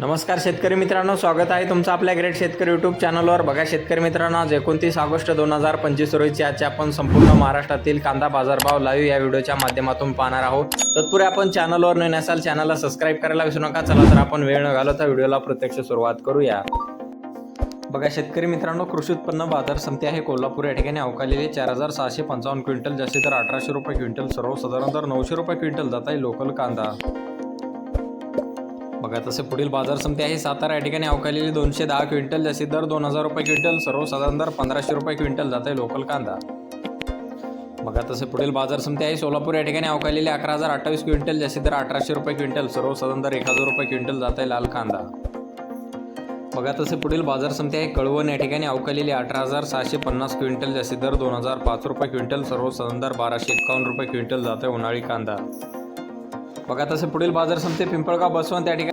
नमस्कार शेतकरी मित्रांनो स्वागत आहे तुमचं आपल्या ग्रेट शेतकरी यूट्यूब चॅनलवर बघा शेतकरी मित्रांनो आज एकोणतीस ऑगस्ट दोन हजार पंचवीस रोजी आजचे आपण संपूर्ण महाराष्ट्रातील कांदा बाजारभाव लाईव्ह या व्हिडिओच्या माध्यमातून पाहणार आहोत. तत्पूर्वी आपण चॅनलवर नवीन असाल चॅनलला सबस्क्राईब करायला विसरू नका. चला तर आपण वेळ न घालवता व्हिडिओला प्रत्यक्ष सुरुवात करूया. बघा शेतकरी मित्रांनो कृषी उत्पन्न बाजार समिती आहे कोल्हापूर. या ठिकाणी अवकालेले चार हजार सहाशे पंचावन्न क्विंटल जास्ती तर अठराशे रुपये क्विंटल सर्वसाधारण तर नऊशे रुपये क्विंटल जात आहे लोकल कांदा. बघा तसे पुढील बाजार समिती आहे. सातारा या ठिकाणी अवकालेली दोनशे दहा क्विंटल जास्तीत दर दोन हजार रुपये क्विंटल सर्वसाधारण दर पंधराशे रुपये क्विंटल जात आहे लोकल कांदा. बघा तसे पुढील बाजार समिती आहे. सोलापूर या ठिकाणी अवकालेली अकरा हजार अठ्ठावीस क्विंटल जास्तीत दर अठराशे रुपये क्विंटल सर्वसाधारण दर एक हजार रुपये क्विंटल जात आहे लाल कांदा. बघा तसे पुढील बाजार समिती आहे. कळवण या ठिकाणी अवकालेली अठरा हजार सहाशे पन्नास क्विंटल जास्तीत दर दोन हजार पाच रुपये क्विंटल सर्वसाधारण दर बाराशे एकावन्न रुपये क्विंटल जात आहे उन्हाळी कांदा. बघा तसे पुढील बाजार समिती पिंपळगाव बसवंत या ठिकाणी